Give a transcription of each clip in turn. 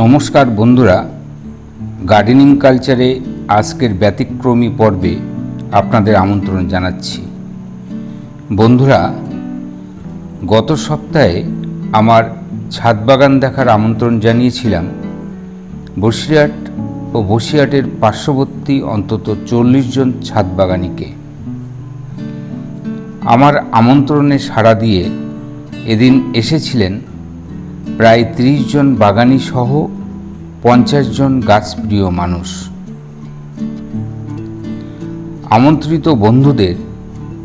নমস্কার বন্ধুরা গার্ডেনিং কালচারে আজকের ব্যতিক্রমী পর্বে আপনাদের আমন্ত্রণ জানাচ্ছি। বন্ধুরা, গত সপ্তাহে আমার ছাদ বাগান দেখার আমন্ত্রণ জানিয়েছিলাম। বসিরহাট ও বসিরহাটের পার্শ্ববর্তী অন্তত চল্লিশ জন ছাদ বাগানিকে। আমার আমন্ত্রণে সাড়া দিয়ে এদিন এসেছিলেন প্রায় ত্রিশ জন বাগানি সহ পঞ্চাশ জন গাছপ্রিয় মানুষ। আমন্ত্রিত বন্ধুদের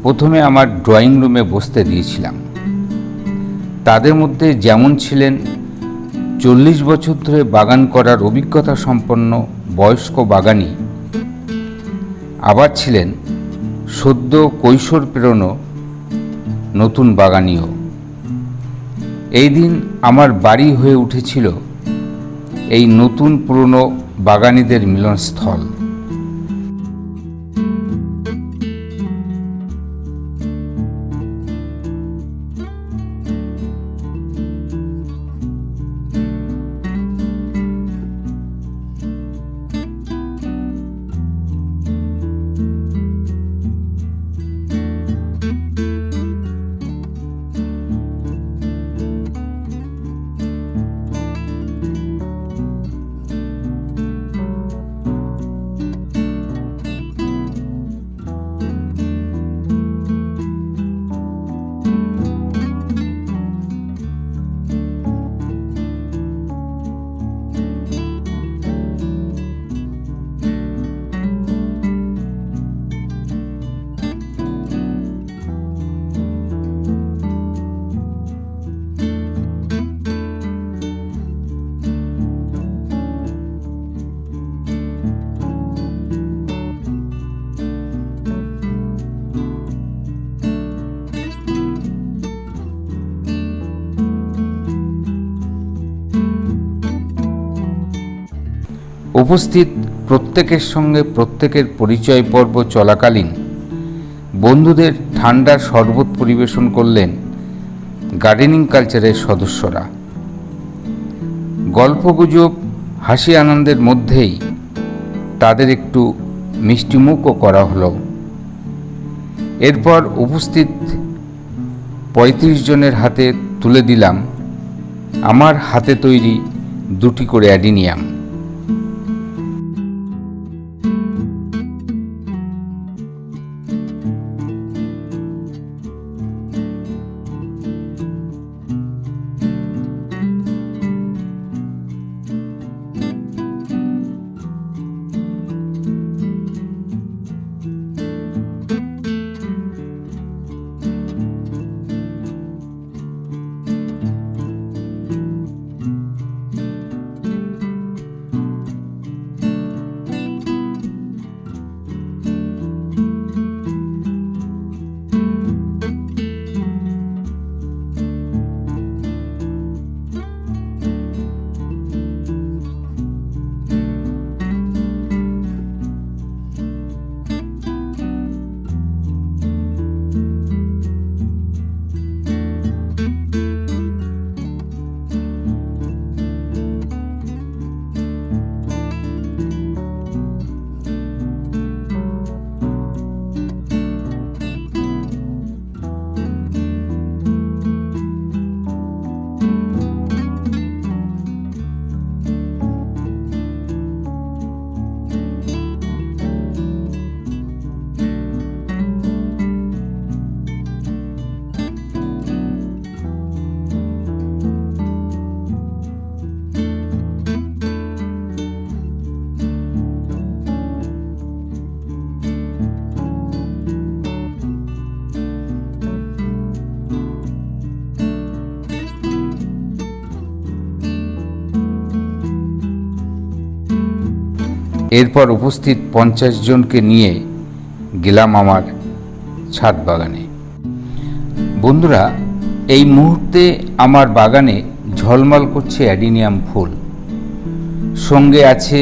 প্রথমে আমার ড্রয়িং রুমে বসতে দিয়েছিলাম। তাদের মধ্যে যেমন ছিলেন চল্লিশ বছর ধরে বাগান করার অভিজ্ঞতা সম্পন্ন বয়স্ক বাগানি, আবার ছিলেন সদ্য কৈশোর প্রেরণও নতুন বাগানিও। এই দিন আমার বাড়ি হয়ে উঠেছিল এই নতুন পুরনো বাগানিদের মিলনস্থল। উপস্থিত প্রত্যেকের সঙ্গে প্রত্যেকের পরিচয় পর্ব চলাকালীন বন্ধুদের ঠান্ডার শরবত পরিবেশন করলেন গার্ডেনিং কালচারের সদস্যরা। গল্পগুজব, হাসি আনন্দের মধ্যেই তাদের একটু মিষ্টিমুখও করা হলো। এরপর উপস্থিত পঁয়ত্রিশ জনের হাতে তুলে দিলাম আমার হাতে তৈরি দুটি করে অ্যাডিনিয়াম। এরপর উপস্থিত পঞ্চাশ জনকে নিয়ে গেলাম আমার ছাদ বাগানে। বন্ধুরা, এই মুহূর্তে আমার বাগানে ঝলমল করছে অ্যাডিনিয়াম ফুল। সঙ্গে আছে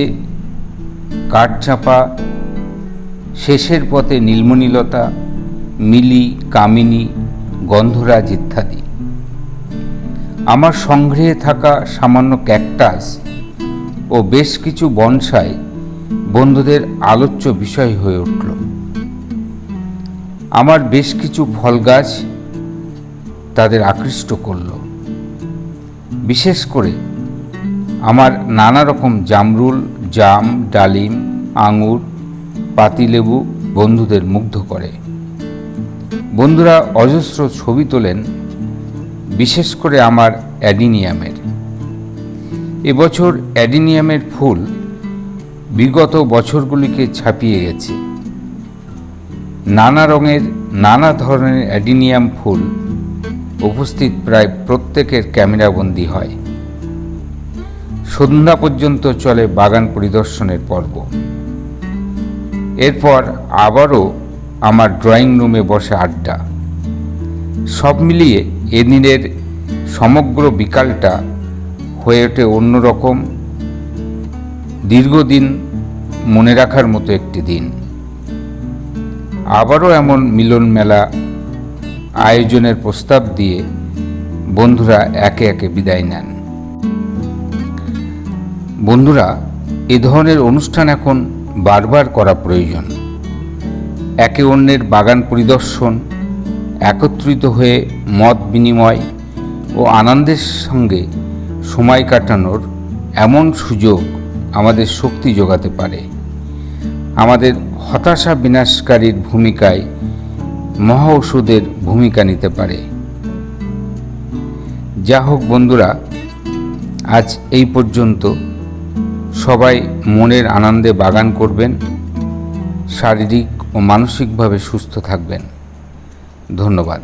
কাঠচাপা, শেষের পথে নীলমণিলতা, মিলি, কামিনী, গন্ধরাজ ইত্যাদি। আমার সংগ্রহে থাকা সামান্য ক্যাকটাস ও বেশ কিছু বনসাই বন্ধুদের আলোচ্য বিষয় হয়ে উঠল। আমার বেশ কিছু ফল গাছ তাদের আকৃষ্ট করল। বিশেষ করে আমার নানা রকম জামরুল, জাম, ডালিম, আঙুর, পাতিলেবু বন্ধুদের মুগ্ধ করে। বন্ধুরা অজস্র ছবি তোলেন, বিশেষ করে আমার অ্যাডিনিয়ামের। এবছর অ্যাডিনিয়ামের ফুল বিগত বছরগুলিকে ছাপিয়ে গেছে। নানা রঙের, নানা ধরনের অ্যাডিনিয়াম ফুল উপস্থিত প্রায় প্রত্যেকের ক্যামেরাবন্দি হয়। সন্ধ্যা পর্যন্ত চলে বাগান পরিদর্শনের পর্ব। এরপর আবারও আমার ড্রয়িং রুমে বসে আড্ডা। সব মিলিয়ে এদিনের সমগ্র বিকালটা হয়ে ওঠে অন্যরকম দীর্ঘদিন মনে রাখার মতো একটি দিন। আবারও এমন মিলন মেলা আয়োজনের প্রস্তাব দিয়ে বন্ধুরা একে একে বিদায় নেন। বন্ধুরা, এ ধরনের অনুষ্ঠান এখন বারবার করা প্রয়োজন। একে অন্যের বাগান পরিদর্শন, একত্রিত হয়ে মত বিনিময় ও আনন্দের সঙ্গে সময় কাটানোর এমন সুযোগ আমাদের শক্তি যোগাতে পারে। আমাদের হতাশা বিনাশকারীর ভূমিকায় মহা ওষুধের ভূমিকা নিতে পারে। যা হোক বন্ধুরা, আজ এই পর্যন্ত। সবাই মনের আনন্দে বাগান করবেন, শারীরিক ও মানসিকভাবে সুস্থ থাকবেন। ধন্যবাদ।